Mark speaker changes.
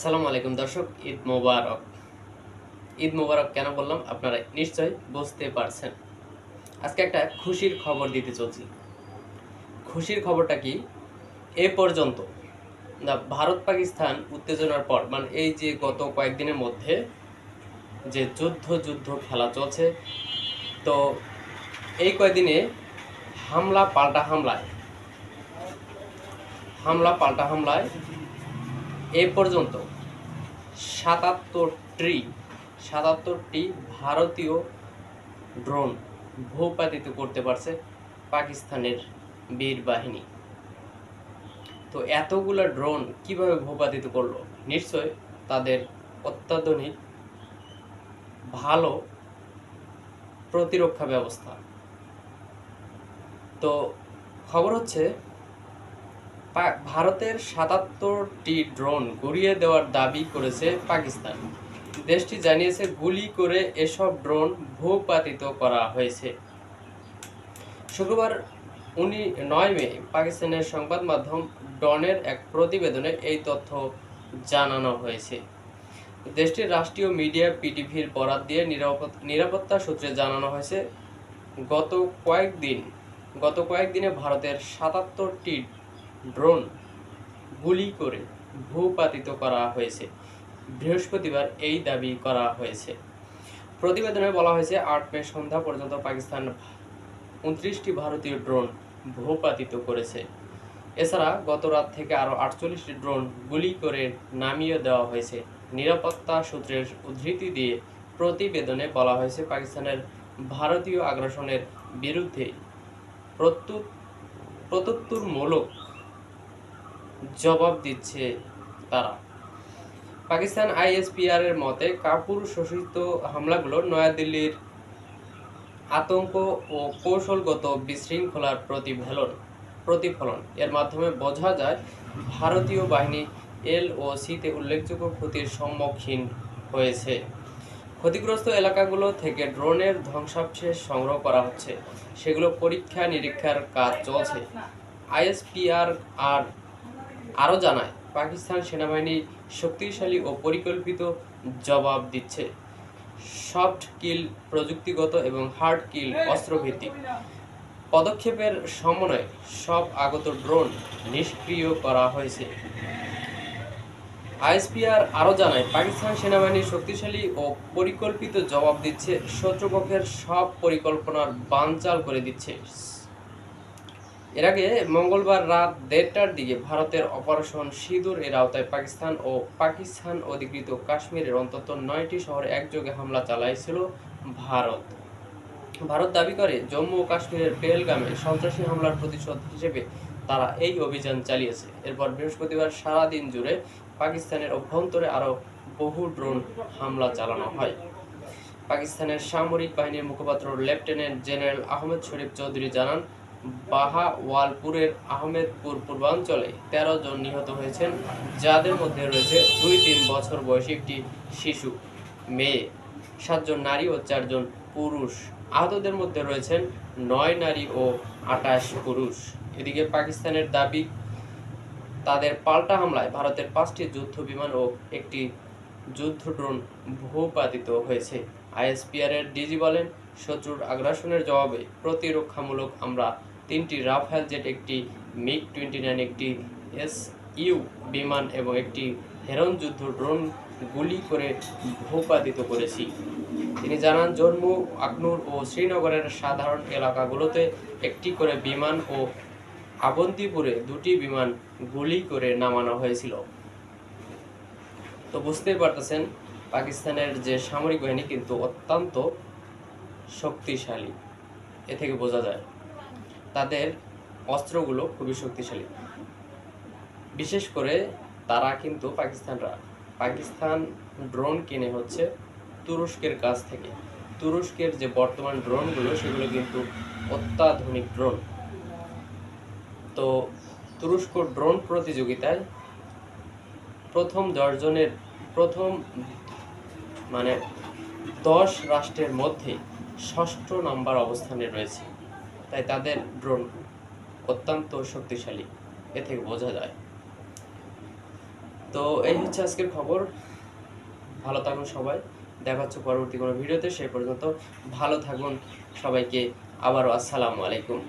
Speaker 1: আসসালামু আলাইকুম দর্শক, ঈদ মোবারক। ঈদ মোবারক কেন বললাম? আপনারা নিশ্চয়ই বুঝতে পারছেন। আজকে একটা খুশির খবর দিতে চলছি। খুশির খবরটা কি? এ পর্যন্ত না, ভারত পাকিস্তান উত্তেজনার পর মানে এই যে গত কয়েকদিনের মধ্যে যে যুদ্ধ যুদ্ধ খেলা চলছে, তো এই কয়েকদিনে হামলা পাল্টা হামলায়, হামলা পাল্টা হামলায় এ পর্যন্ত সাতাত্তরটি সাতাত্তরটি ভারতীয় ড্রোন ভূপাতিত করতে পারছে পাকিস্তানের বীর বাহিনী। তো এতগুলো ড্রোন কীভাবে ভূপাতিত করল? নিশ্চয় তাদের অত্যাধুনিক, ভালো প্রতিরক্ষা ব্যবস্থা। তো খবর হচ্ছে ভারতের সাতাত্তরটি ড্রোন গুড়িয়ে দেওয়ার দাবি করেছে পাকিস্তান। দেশটি জানিয়েছে, গুলি করে এসব ড্রোন ভূপাতিত করা হয়েছে। শুক্রবার উনি নয় মে পাকিস্তানের সংবাদ মাধ্যম ডনের এক প্রতিবেদনে এই তথ্য জানানো হয়েছে। দেশটির রাষ্ট্রীয় মিডিয়া পিটিভির বরাত দিয়ে নিরাপত্তা সূত্রে জানানো হয়েছে, গত কয়েকদিন গত কয়েকদিনে ভারতের সাতাত্তরটি ড্রোন গুলি করে ভূপাতিত করা হয়েছে। বৃহস্পতিবার এই দাবি করা হয়েছে। প্রতিবেদনে বলা হয়েছে, আট মে সন্ধ্যা পর্যন্ত পাকিস্তান উনত্রিশটি ভারতীয় ড্রোন ভূপাতিত করেছে। এছাড়া গত রাত থেকে আরও আটচল্লিশটি ড্রোন গুলি করে নামিয়ে দেওয়া হয়েছে। নিরাপত্তা সূত্রের উদ্ধৃতি দিয়ে প্রতিবেদনে বলা হয়েছে, পাকিস্তানের ভারতীয় আগ্রাসনের বিরুদ্ধে প্রত্যুত, প্রত্যুত্তরমূলক জবাব দিচ্ছে তারা। পাকিস্তান আইএসপিআর এর মতে, কাপুর শোষিত হামলাগুলো নয়াদিল্লির আতঙ্ক ও কৌশলগত বিশৃঙ্খলার প্রতিফলন প্রতিফলন। এর মাধ্যমে বোঝা যায়, ভারতীয় বাহিনী এল ও সিতে উল্লেখযোগ্য ক্ষতির সম্মুখীন হয়েছে। ক্ষতিগ্রস্ত এলাকাগুলো থেকে ড্রোনের ধ্বংসাবশেষ সংগ্রহ করা হচ্ছে। সেগুলো পরীক্ষা নিরীক্ষার কাজ চলছে। আইএসপিআর আর আরও জানায়, পাকিস্তান সেনাবাহিনী শক্তিশালী ও পরিকল্পিত জবাব দিচ্ছে। সফট কিল প্রযুক্তিগত এবং হার্ড কিল অস্ত্রভিত্তিক। পদক্ষেপের সমন্বয়ে সব আগত ড্রোন নিষ্ক্রিয় করা হয়েছে। আইএসপিআর আরও জানায়, পাকিস্তান সেনাবাহিনী শক্তিশালী ও পরিকল্পিত জবাব দিচ্ছে, শত্রুপক্ষের সব পরিকল্পনার বানচাল করে দিচ্ছে। এর আগে মঙ্গলবার রাত দেড়টার দিকে ভারতের অপারেশন সিঁদুর এর আওতায় পাকিস্তান ও পাকিস্তান অধিকৃত কাশ্মীরের অন্তত নয়টি শহরে একযোগে হামলা চালাইছিল ভারত। ভারত দাবি করে, জম্মু ও কাশ্মীরের পেহেলগামে সন্ত্রাসী হামলার প্রতিশোধ হিসেবে তারা এই অভিযান চালিয়েছে। এরপর বৃহস্পতিবার সারাদিন জুড়ে পাকিস্তানের অভ্যন্তরে আরও বহু ড্রোন হামলা চালানো হয়। পাকিস্তানের সামরিক বাহিনীর মুখপাত্র লেফটেন্যান্ট জেনারেল আহমেদ শরীফ চৌধুরী জানান বাহাওয়ালপুরের আহমেদপুর পূর্বাঞ্চলে তেরো জন নিহত হয়েছেন, যাদের মধ্যে রয়েছে দুই তিন বছর বয়সী একটি শিশু, মেয়ে, সাতজন নারী ও চারজন পুরুষ। আহতদের মধ্যে রয়েছেন নয় নারী ও আটাশ পুরুষ। এদিকে পাকিস্তানের দাবি, তাদের পাল্টা হামলায় ভারতের পাঁচটি যুদ্ধ বিমান ও একটি যুদ্ধ ড্রোন ভূপাতিত হয়েছে। আইএসপিআর এর ডিজি বলেন, শত্রুর আগ্রাসনের জবাবে প্রতিরক্ষামূলক আমরা তিনটি রাফেল জেট একটি মিগ টোয়েন্টি নাইন, একটি এস ইউ বিমান এবং একটি হেরন যুদ্ধ ড্রোন গুলি করে ভূপাতিত করেছি। তিনি জানান, জম্মু, আখনুর ও শ্রীনগরের সাধারণ এলাকাগুলোতে একটি করে বিমান ও আবন্তিপুরে দুটি বিমান গুলি করে নামানো হয়েছিল। তো বুঝতেই পারতেছেন, পাকিস্তানের যে সামরিক বাহিনী কিন্তু অত্যন্ত শক্তিশালী। এ থেকে বোঝা যায়। তাদের অস্ত্রগুলো খুবই শক্তিশালী। বিশেষ করে তারা কিন্তু পাকিস্তানরা। পাকিস্তান ড্রোন কিনে হচ্ছে তুরস্কের কাছ থেকে। তুরস্কের যে বর্তমান ড্রোনগুলো, সেগুলো কিন্তু অত্যাধুনিক ড্রোন। তো তুরস্ক ড্রোন প্রতিযোগিতায় প্রথম দশজনের প্রথম মানে দশ রাষ্ট্রের মধ্যে ষষ্ঠ নাম্বার অবস্থানে রয়েছে। তাই তাদের ড্রোন অত্যন্ত শক্তিশালী। এ থেকে বোঝা যায়। তো এই হচ্ছে আজকের খবর। ভালো থাকুন সবাই। দেখা হচ্ছে পরবর্তী কোনো ভিডিওতে। সেই পর্যন্ত ভালো থাকুন। সবাইকে আবারও আসসালামু আলাইকুম।